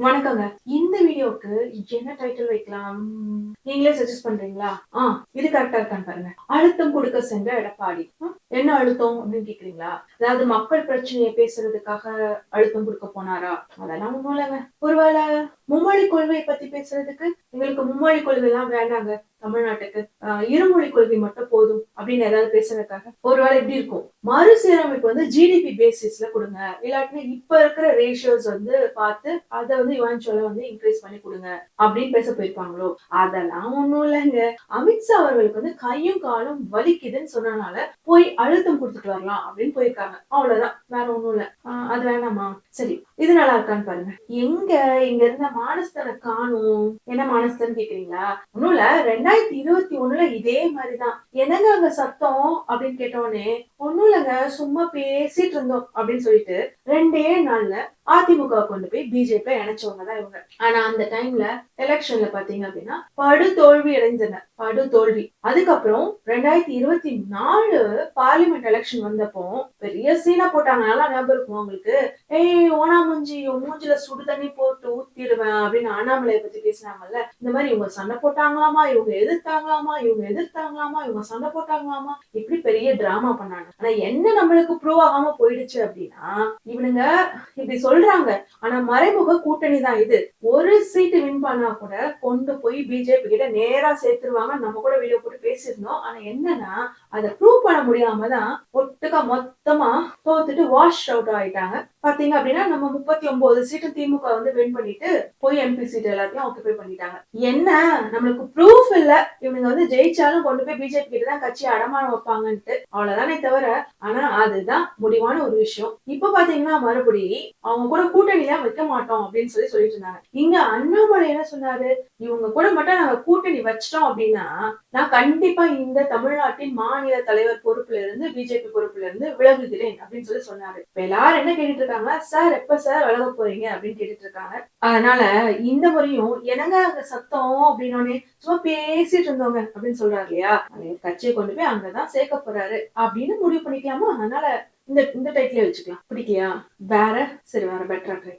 வணக்கங்க. இந்த வீடியோக்கு என்ன டைட்டில் வைக்கலாம்? நீங்களே சஜஸ்ட் பண்றீங்களா? ஆ இது கரெக்டா இருக்கான்னு பாருங்க. அழுத்தம் கொடுக்க சென்ற எடப்பாடி. என்ன அழுத்தம் அப்படின்னு கேக்குறீங்களா? அதாவது மக்கள் பிரச்சனையை பேசுறதுக்காக அழுத்தம் கொடுக்க போனாரா? அதெல்லாம் ஒண்ணும் இல்லைங்க. ஒருவேளை மும்மொழி கொள்கையை பத்தி பேசுறதுக்கு எங்களுக்கு மும்மொழி கொள்கை எல்லாம் வேண்டாங்க. தமிழ்நாட்டுக்கு இருமொழி கொள்கை மட்டும் போதும் அப்படின்னு ஏதாவது பேசுறதுக்காக. ஒருவேளை எப்படி இருக்கும். மறுசீரமைப்பு வந்து ஜிடிபி பேசிஸ்ல கொடுங்க. இல்லாட்டினா இப்ப இருக்கிற ரேஷியோஸ் வந்து பார்த்து அதை வந்து இவான்ச்சுவலா வந்து இன்க்ரீஸ் பண்ணி கொடுங்க அப்படின்னு பேச போயிருப்பாங்களோ? அதெல்லாம் ஒண்ணும் இல்லைங்க. அமித்ஷா அவர்களுக்கு வந்து கையும் காலும் வலிக்குதுன்னு சொன்னனால போய் அழுத்தம் கொடுத்துட்டு வரலாம் அப்படின்னு போயிருக்காங்க. அவ்வளவுதான். வேற ஒண்ணும் இல்ல. ஆஹ் அது வேணாமா சரி இது நல்லா இருக்கான்னு பாருங்க. எங்க இங்க இருந்த மானஸ்தனை காணும். என்ன மானஸ்தன் கேக்குறீங்களா? ஒண்ணும் இல்ல. ரெண்டாயிரத்தி இருபத்தி ஒண்ணுல இதே மாதிரிதான். என்னங்க அங்க சத்தம் அப்படின்னு கேட்டோடனே ஒன்னும் இல்லைங்க சும்மா பேசிட்டு இருந்தோம் அப்படின்னு சொல்லிட்டு ரெண்டே நாள்ல அதிமுக கொண்டு போய் பிஜேபி இணைச்சவங்க தான் இவங்க. ஆனா அந்த டைம்ல எலெக்ஷன்ல பாத்தீங்க அப்படின்னா படு தோல்வி அடைந்தனர். படு தோல்வி அதுக்கப்புறம் ரெண்டாயிரத்தி இருபத்தி நாலு பார்லிமெண்ட் எலெக்ஷன் வந்தப்போ பெரிய சீனா போட்டாங்க. நல்லா ஞாபகம் இருக்கும் உங்களுக்கு. ஏய் ஓனா மூஞ்சி மூஞ்சில சுடு தண்ணி போட்டு ஊத்திடுவேன் அப்படின்னு அண்ணாமலையை பத்தி பேசினாங்கல்ல. இந்த மாதிரி இவங்க சண்டை போட்டாங்களாமா? இவங்க எதிர்த்தாங்களாமா? இவங்க எதிர்த்தாங்களாமா? இவங்க சண்டை போட்டாங்களாமா? இப்படி பெரிய டிராமா பண்ணாங்க. ஆனா என்ன நம்மளுக்கு ப்ரூவ் ஆகாம போயிடுச்சு அப்படின்னா இவனுங்க இப்படி சொல்றாங்க. ஆனா மறைமுக கூட்டணி தான் இது. ஒரு சீட்டு வின் பண்ணா கூட கொண்டு போய் பிஜேபி கிட்ட நேரா சேர்த்துருவாங்க. நம்ம கூட வீடியோ போட்டு பேசியிருந்தோம். ஆனா என்னன்னா அதை ப்ரூவ் பண்ண முடியாம தான் ஒட்டுக்கா மொத்தமா தோத்துட்டு வாஷ் அவுட் ஆயிட்டாங்க. பாத்தீங்க அப்படின்னா நம்ம முப்பத்தி ஒன்பது சீட்டு திமுக வந்து வின் பண்ணிட்டு போய் எம்பி சீட் எல்லாத்தையும் ஆக்குபை பண்ணிட்டாங்க. என்ன? நம்மளுக்கு ப்ரூஃப் இல்ல. இவனுங்க வந்து ஜெயிச்சாலும் கொண்டு போய் பிஜேபி கிட்ட தான் கட்சி அடமானம் வைப்பாங்கன்ட்டு. அவ்வளவுதானே தவிர ஆனா அதுதான் முடிவான ஒரு விஷயம். இப்ப பாத்தீங்கன்னா மறுபடி அவங்க கூட கூட்டணியா வைக்க மாட்டோம் அப்படின்னு சொல்லி சொல்லிட்டு இருந்தாங்க. இங்க அண்ணாமலை என்ன சொன்னாரு? இவங்க கூட மட்டும் நாங்க கூட்டணி வச்சிட்டோம் அப்படின்னா நான் கண்டிப்பா இந்த தமிழ்நாட்டின் மாநில தலைவர் பொறுப்புல இருந்து பிஜேபி பொறுப்புல இருந்து விலகுகிறேன் அப்படின்னு சொல்லி சொன்னாரு. இப்ப எல்லாரும் என்ன கேட்டுட்டு இருக்காங்க? சார் எப்ப சார் விலக போறீங்க? அப்படின்னு கேட்டுட்டு இருக்காங்க. அதனால இந்த முறையும் என்னங்க அங்க சத்தம்? அப்படின்னோடனே சும்மா பேசிட்டு இருந்தவங்க அப்படின்னு சொல்றாரு இல்லையா? அந்த கட்சியை கொண்டு போய் அங்கதான் சேர்க்க போறாரு அப்படின்னு முடிவு பண்ணிக்கலாமா? அதனால இந்த இந்த டைட்டிலே வச்சுக்கலாம். பிடிக்கலையா? வேற சரி வேற பெட்டரா ட்ரை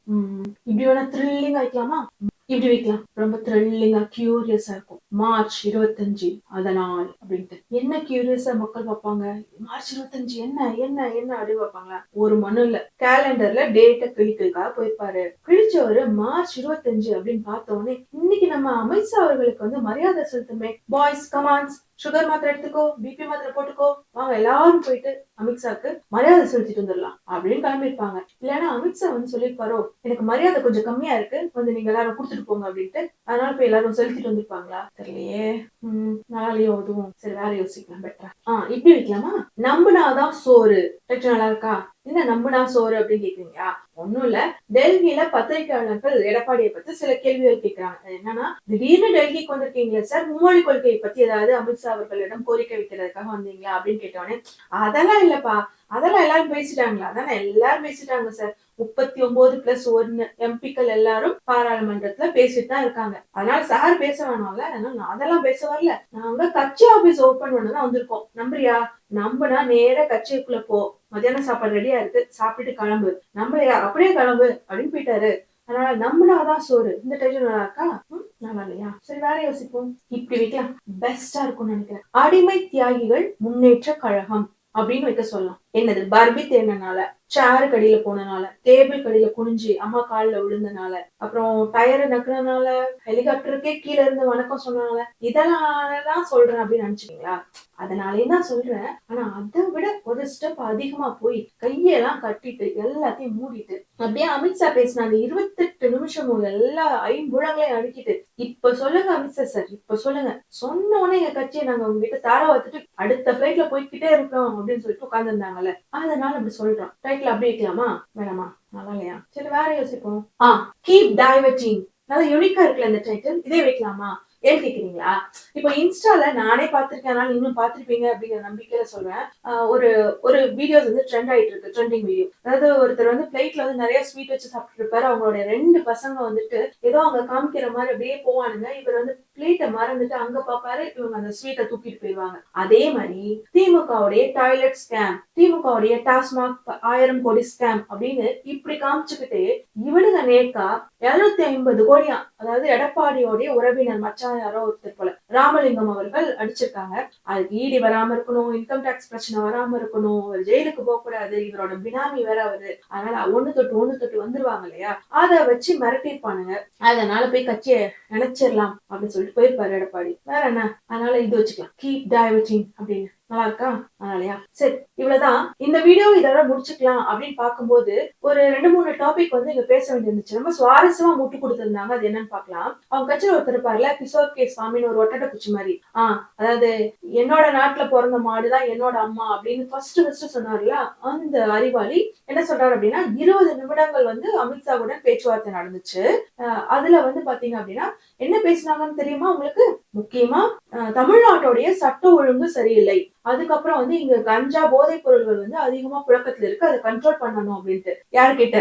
இப்படி வேணா த்ரில்லிங் வைக்கலாமா? இப்படி வைக்கலாம். ரொம்ப த்ரில்லிங்கா கியூரியஸா இருக்கும். மார்ச் இருபத்தஞ்சு. அதனால் அப்படின்ட்டு. என்ன கியூரியஸா மக்கள் பார்ப்பாங்க? மார்ச் இருபத்தஞ்சு என்ன? என்ன? என்ன? அப்படி பார்ப்பாங்களா? ஒரு மனுல கேலண்டர்ல டேட்டை கிழிக்கிறதுக்காக போயிருப்பாரு. கிழிச்சவரு மார்ச் இருபத்தஞ்சு அப்படின்னு பார்த்த உடனே இன்னைக்கு நம்ம அமித்ஷா அவர்களுக்கு வந்து மரியாதை செலுத்துமே. பாய்ஸ் கமாண்ட்ஸ் சுகர் மாத்திரை எடுத்துக்கோ பிபி மாத்திரை போட்டுக்கோ. வாங்க எல்லாரும் போயிட்டு அமித்ஷாக்கு மரியாதை செலுத்திட்டு வந்துடலாம் அப்படின்னு கிளம்பியிருப்பாங்க. இல்லைன்னா அமித்ஷா வந்து சொல்லியிருப்பாரோ எனக்கு மரியாதை கொஞ்சம் கம்மியா இருக்கு. வந்து நீங்க எல்லாரும் கொடுத்துட்டு போங்க அப்படின்ட்டு. அதனால போய் எல்லாரும் செலுத்திட்டு வந்திருப்பாங்களா? தெரியலையே. உம் நாளையோ அதுவும் சரி வேற யோசிக்கலாம் பெட்டரா ஆஹ் இப்படி வைக்கலாமா? நம்புனாதான் சோறு. டெக்ஸ்ட் நல்லா இருக்கா? என்ன நம்புனா சோறு அப்படின்னு கேக்குறீங்களா? ஒண்ணும் இல்ல. டெல்லியில பத்திரிகையாளர்கள் எடப்பாடியை பத்தி சில கேள்விகள் கேட்கிறாங்க என்னன்னா திடீர்னு டெல்லிக்கு வந்திருக்கீங்களா சார் மும்மொழி கொள்கையை பத்தி ஏதாவது அமித்ஷா அவர்களிடம் கோரிக்கை வைக்கிறதுக்காக வந்தீங்களா அப்படின்னு கேட்டோடனே அதெல்லாம் இல்லப்பா. அதெல்லாம் எல்லாரும் பேசிட்டாங்களா? அதானே எல்லாரும் பேசிட்டாங்க சார். முப்பத்தி ஒன்பது பிளஸ் ஒன்னு எம்பிக்கள் எல்லாரும் பாராளுமன்றத்துல பேசிட்டு தான் இருக்காங்க. அதனால சார் பேச வேணாம்ல அதனால நான் அதெல்லாம் பேச வரல. நாங்க கட்சி ஆபீஸ் ஓபன் பண்ணதான் வந்திருக்கோம். நம்புறியா? நம்புனா நேரா கட்சிக்குள்ள போ. மத்தியானம் சாப்பாடு ரெடியா இருக்கு. சாப்பிட்டுட்டு கிளம்பு. நம்பலையா அப்படியே கிளம்பு. அப்படின்னு போயிட்டாரு. அதனால நம்மளாதான் சோறு. இந்த டைட்டில் நல்லா இருக்கா? நல்லா இல்லையா? சரி வேற யோசிப்போம். இப்படி வைக்கலாம். பெஸ்டா இருக்கும்னு நினைக்கிறேன். அடிமை தியாகிகள் முன்னேற்ற கழகம். அப்படின்னு வைக்க சொல்லலாம். என்னது? பர்பி தேடினால சேரு கடியில போனனால டேபிள் கடியில குனிஞ்சு அம்மா கால்ல விழுந்தனால அப்புறம் டயர் நக்குனனால ஹெலிகாப்டருக்கே கீழே இருந்து வணக்கம் சொன்னனால இதெல்லாம் சொல்றேன் அப்படின்னு நினைச்சுக்கீங்களா? அதனாலே தான் சொல்றேன். ஆனா அதை விட ஒரு ஸ்டெப் அதிகமா போய் கையெல்லாம் கட்டிட்டு எல்லாத்தையும் மூடிட்டு அப்படியே அமித்ஷா பேசின அந்த இருபத்தெட்டு நிமிஷம் எல்லா ஐம்புழங்களையும் அணுக்கிட்டு இப்ப சொல்லுங்க அமித்ஷா சார் இப்ப சொல்லுங்க. சொன்ன உடனே எங்க கட்சியை நாங்க உங்ககிட்ட தார வச்சுட்டு அடுத்த பிளைட்ல போய்கிட்டே இருக்கோம் அப்படின்னு சொல்லிட்டு உட்காந்துருந்தாங்கல்ல அதனால அப்படி சொல்றோம். டைட்டில் அப்படி வைக்கலாமா வேணாமா? நல்லா இல்லையா சரி வேற யோசிப்போம். ஆ கீப் டைவர்டிங் நல்லா யூனிக்கா இருக்குல்ல இந்த டைட்டில் இதே வைக்கலாமா? ஏன்னு கேக்குறீங்களா இப்போ இன்ஸ்டால நானே பார்த்திருக்கேன் அதனால நீங்களும் பார்த்திருப்பீங்க அப்படிங்கிற நம்பிக்கையில சொல்றேன். ஒரு ஒரு வீடியோஸ் வந்து ட்ரெண்ட் ஆயிட்டு இருக்கு ட்ரெண்டிங் வீடியோ அதாவது ஒருத்தர் வந்து பிளேட்ல வந்து நிறைய ஸ்வீட் வச்சு சாப்பிட்டு இருப்பாரு. அவங்களுடைய ரெண்டு பசங்க வந்துட்டு ஏதோ அவங்க காமிக்கிற மாதிரி அப்படியே போவானுங்க. இவர் வந்து பிளேட்டை மறந்துட்டு அங்க பாப்பாரு இவங்க அந்த ஸ்வீட்டை தூக்கிட்டு போயிடுவாங்க. அதே மாதிரி திமுகவுடைய டாய்லெட் ஸ்கேம் திமுகவுடைய டாஸ்மாக் ஆயிரம் கோடி ஸ்கேம் அப்படின்னு இப்படி காமிச்சுக்கிட்டு இவனுங்க நேக்கா இருநூத்தி ஐம்பது கோடியா அதாவது எடப்பாடியோடைய உறவினர் மச்சான் யாரோ ஒருத்தர் போல. ராமலிங்கம் அவர்கள் அடிச்சிருக்காங்க. அதுக்கு ஈடி வராம இருக்கணும் இன்கம் டேக்ஸ் பிரச்சனை வராம இருக்கணும் அவர் ஜெயிலுக்கு போக கூடாது இவரோட பினாமி வேற அவரு. அதனால ஒண்ணு தொட்டு ஒண்ணு தொட்டு வந்துருவாங்க இல்லையா? அதை வச்சு மிரட்டிருப்பானுங்க அதனால போய் கட்சியை நினைச்சிடலாம் அப்படின்னு சொல்லிட்டு போயிருப்பாரு எடப்பாடி. வேற என்ன? அதனால இது வச்சுக்கலாம். கீப் டைவர்டிங் அப்படின்னு. நல்லா இருக்கா? அதனாலயா? சரி இவ்வளவுதான். இந்த வீடியோ இதோட முடிச்சுக்கலாம் அப்படின்னு பார்க்கும்போது ஒரு ரெண்டு மூணு டாபிக் வந்து இங்க பேச வேண்டியிருந்துச்சு. ரொம்ப சுவாரஸ்யமா முட்டு கொடுத்திருந்தாங்க. அது என்னன்னு பார்க்கலாம். அவங்க கட்சியில் ஒருத்தர் பாருல கிஷோர் கே சுவாமின்னு ஒரு ஒட்டட குச்சி மாதிரி. ஆஹ் அதாவது என்னோட நாட்டுல பிறந்த மாடுதான் என்னோட அம்மா அப்படின்னு ஃபர்ஸ்ட் ஃபர்ஸ்ட் சொன்னார்ல அந்த அறிவாளி என்ன சொல்றாரு அப்படின்னா இருபது நிமிடங்கள் வந்து அமித்ஷாவுடன் பேச்சுவார்த்தை நடந்துச்சு. அஹ் அதுல வந்து பாத்தீங்க அப்படின்னா என்ன பேசினாங்கன்னு தெரியுமா உங்களுக்கு? முக்கியமா தமிழ்நாட்டோடைய சட்ட ஒழுங்கு சரியில்லை. அதுக்கப்புறம் வந்து இங்க கஞ்சா போதைப் பொருள்கள் வந்து அதிகமா புழக்கத்துல இருக்கு. அதை கண்ட்ரோல் பண்ணணும் அப்படின்ட்டு. யார்கிட்ட?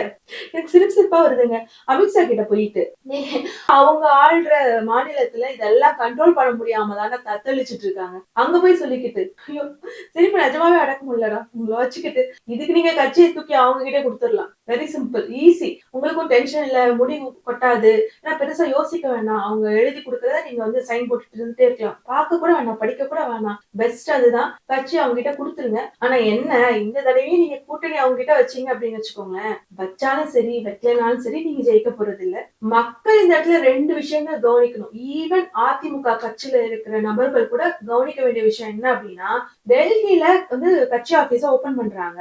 எனக்கு சிரிப்பு சிரிப்பா வருதுங்க. அமித்ஷா கிட்ட போயிட்டு. அவங்க ஆள்ற மாநிலத்துல இதெல்லாம் கண்ட்ரோல் பண்ண முடியாம தானே தத்தளிச்சிட்டு இருக்காங்க. அங்க போய் சொல்லிக்கிட்டு ஐயோ சிரிப்பு நிஜமாவே அடக்க முடியலடா. உங்களை வச்சுக்கிட்டு இதுக்கு நீங்க கட்சியை தூக்கி அவங்க கிட்டே கொடுத்துடலாம். வெரி சிம்பிள் ஈஸி உங்களுக்கும் டென்ஷன் இல்ல முடி கொட்டாது. ஏன்னா பெருசா யோசிக்க வேணாம். அவங்க எழுதி கொடுக்கறத நீங்க வந்து சைன் போட்டுட்டு இருந்துட்டே இருக்கலாம். பார்க்க கூட வேணாம் படிக்க கூட வேணாம். பெஸ்ட் அதுதான். வச்சு அவங்க கிட்ட கொடுத்துருங்க. ஆனா என்ன இந்த தடவையும் நீங்க கூட்டணி அவங்க கிட்ட வச்சீங்க அப்படின்னு வச்சுக்கோங்களேன். வச்சாலும் சரி வைக்கலனாலும் சரி நீங்க ஜெயிக்க போறது இல்ல மக்கள் இந்த இடத்துல ரெண்டு விஷயங்கள் கவனிக்கணும். ஈவன் அதிமுக கட்சியில இருக்கிற நபர்கள் கூட கவனிக்க வேண்டிய விஷயம் என்ன அப்படின்னா டெல்லியில வந்து கட்சி ஆபீஸ ஓபன் பண்றாங்க.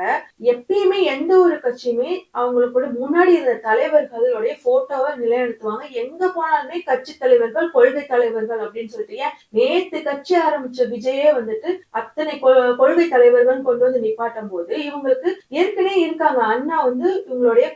எப்பயுமே எந்த ஒரு கட்சியுமே அவங்களுக்கு முன்னாடி இருந்த தலைவர்களுடைய போட்டோவை நிலைநிறுத்துவாங்க. எங்க போனாலுமே கட்சி தலைவர்கள் கொள்கை தலைவர்கள் அப்படின்னு சொல்லிட்டு ஏன்? நேத்து கட்சி ஆரம்பிச்ச விஜயே வந்துட்டு அத்த அத்தனை கொள்கை தலைவர்கள் கொண்டு வந்து நிப்பாட்டும் போது இவங்களுக்கு ஏற்கனவே இருக்காங்க. அண்ணா வந்து இவங்களுடைய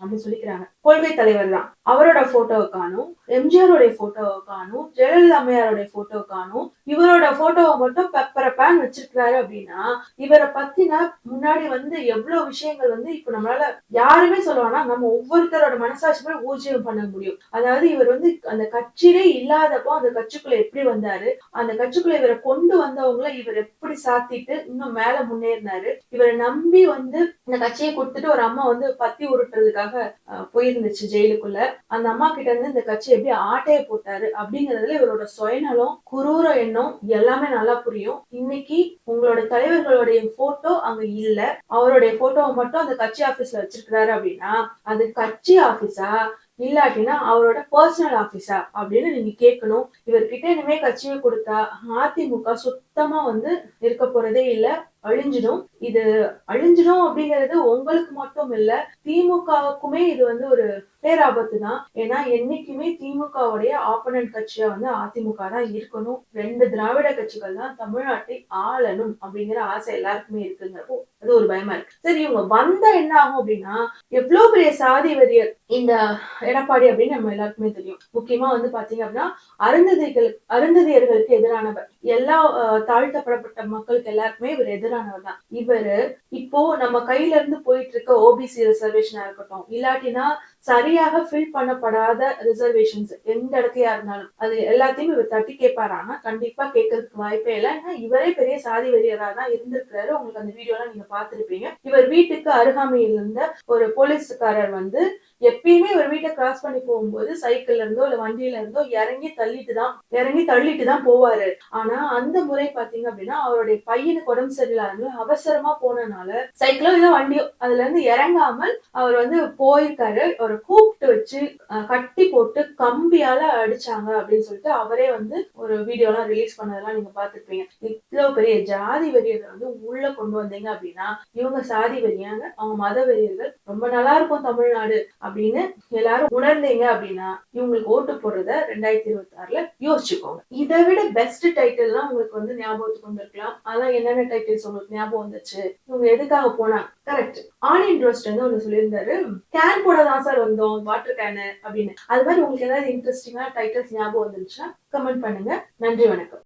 அப்படின்னு சொல்லிக்கிறாங்க. கொள்கை தலைவர் தான். அவரோட போட்டோவுக்கானும் எம்ஜிஆருடைய போட்டோவை காணும் ஜெயலலிதா அம்மையாருடைய போட்டோவுக்கானும் இவரோட போட்டோவை மட்டும் பெப்பர பேன் வச்சிருக்கிறாரு அப்படின்னா இவரை பத்தின முன்னாடி வந்து எவ்வளவு விஷயங்கள் வந்து இப்ப நம்மளால யாருமே சொல்லுவானா நம்ம ஒவ்வொருத்தரோட மனசாட்சி போய் ஊர்ஜியம் பண்ண முடியும். அதாவது இவர் வந்து அந்த கட்சியிலே இல்லாதப்போ அந்த கட்சிக்குள்ள எப்படி வந்தாரு அந்த கட்சிக்குள்ள இவரை கொண்டு வந்தவங்கள இவர் எப்படி சாத்திட்டு இன்னும் மேல முன்னேறினாரு இவரை நம்பி வந்து இந்த கட்சியை கொடுத்துட்டு ஒரு அம்மா வந்து பத்தி உருட்டுறதுக்காக அஹ், போயிருந்துச்சு ஜெயிலுக்குள்ள. அந்த அம்மா கிட்ட இருந்து இந்த கட்சி எப்படி ஆட்டைய போட்டாரு அப்படிங்கறதுல இவரோட சுயநலம் குரூர எண்ணம் எல்லாமே நல்லா புரியும். இன்னைக்கு உங்களோட தலைவர்களுடைய போட்டோ அங்க இல்ல. அவருடைய போட்டோவை மட்டும் அந்த கட்சி ஆபீஸ்ல வச்சிருக்கிறாரு அப்படின்னா அது கட்சி ஆபீஸா இல்லாட்டினா அவரோட பர்சனல் ஆபீஸா அப்படின்னு நீங்க கேட்கணும். இவர்கிட்ட இனிமே கட்சியை கொடுத்தா அதிமுக சுத்தமா வந்து இருக்க போறதே இல்ல. அழிஞ்சிடும். இது அழிஞ்சிடும் அப்படிங்கிறது உங்களுக்கு மட்டும் இல்ல திமுகவுக்குமே இது வந்து ஒரு பேராபத்து தான். ஏன்னா என்னைக்குமே திமுகவுடைய ஆப்போனன்ட் கட்சியா வந்து அதிமுக தான் இருக்கணும். ரெண்டு திராவிட கட்சிகள் தான் தமிழ்நாட்டை ஆளணும் அப்படிங்கிற ஆசை எல்லாருக்குமே இருக்குங்கிறப்போ அது ஒரு பயமா இருக்கு. சரி இவங்க வந்தா என்ன ஆகும் அப்படின்னா எவ்வளவு பெரிய சாதி வெறியர் இந்த எடப்பாடி அப்படின்னு நம்ம எல்லாருக்குமே தெரியும். முக்கியமா வந்து பாத்தீங்க அப்படின்னா அருந்ததிகள் அருந்ததியர்களுக்கு எதிரானவர். எல்லா தாழ்த்தப்படப்பட்ட மக்களுக்கு எல்லாருக்குமே இவர் எதிரானவர் தான் இவரு இப்போ நம்ம கையில இருந்து போயிட்டு இருக்க ஓபிசி ரிசர்வேஷனா இருக்கட்டும் இல்லாட்டினா சரியாக ஃபில் பண்ணப்படாத ரிசர்வேஷன்ஸ் எந்த இடத்தையா இருந்தாலும். அது எல்லாத்தையும் இவர் தட்டி கேட்பாரானா கண்டிப்பா கேட்கறதுக்கு வாய்ப்பே இல்லை. ஏன்னா இவரே பெரிய சாதி வெறியரா தான் இருந்திருக்கிறாரு. உங்களுக்கு அந்த வீடியோலாம் நீங்க பாத்திருப்பீங்க இவர் வீட்டுக்கு அருகாமையில் இருந்த ஒரு போலீஸ்காரர் வந்து எப்பயுமே ஒரு வீட்டை கிராஸ் பண்ணி போகும்போது சைக்கிள்ல இருந்தோ இல்ல வண்டியில இருந்தோ இறங்கி தள்ளிட்டு தான் இறங்கி தள்ளிட்டு தான் போவாரு. ஆனா அந்த முறை பாத்தீங்க அப்படின்னா அவருடைய பையனுக்கு உடம்பு சரியில்லாத அவசரமா போனனால சைக்கிளோ இல்ல வண்டியோ அதுல இருந்து இறங்காமல் அவர் வந்து போயிருக்காரு. அவரை கூப்பிட்டு வச்சு கட்டி போட்டு கம்பியால அடிச்சாங்க அப்படின்னு சொல்லிட்டு அவரே வந்து ஒரு வீடியோ எல்லாம் ரிலீஸ் பண்ணதெல்லாம் நீங்க பாத்துருப்பீங்க இவ்வளவு பெரிய ஜாதி வெறியர்கள் வந்து உள்ள கொண்டு வந்தீங்க அப்படின்னா இவங்க சாதி வெறியாங்க அவங்க மத வெறியர்கள் ரொம்ப நல்லா இருக்கும் தமிழ்நாடு அப்படின்னு எல்லாரும் உணர்ந்தீங்க அப்படின்னா இவங்களுக்கு ஓட்டு போடுறத ரெண்டாயிரத்தி இருபத்தி ஆறுல யோசிச்சுக்கோங்க. இதை விட பெஸ்ட் டைட்டில்லாம் உங்களுக்கு வந்து ஞாபகத்துக்கு வந்திருக்கலாம். அதெல்லாம் என்னென்ன டைட்டில்ஸ் உங்களுக்கு ஞாபகம் வந்துச்சு? இவங்க எதுக்காக போனாங்க? கரெக்ட் ஆன் இன்ட்ரெஸ்ட் வந்து ஒன்னு சொல்லியிருந்தாரு. கேன் போட தான் சார் வந்தோம் வாட்டர் கேனு அப்படின்னு. அது மாதிரி உங்களுக்கு ஏதாவது இன்ட்ரெஸ்டிங்கான டைட்டில்ஸ் ஞாபகம் வந்துருச்சுன்னா கமெண்ட் பண்ணுங்க. நன்றி வணக்கம்.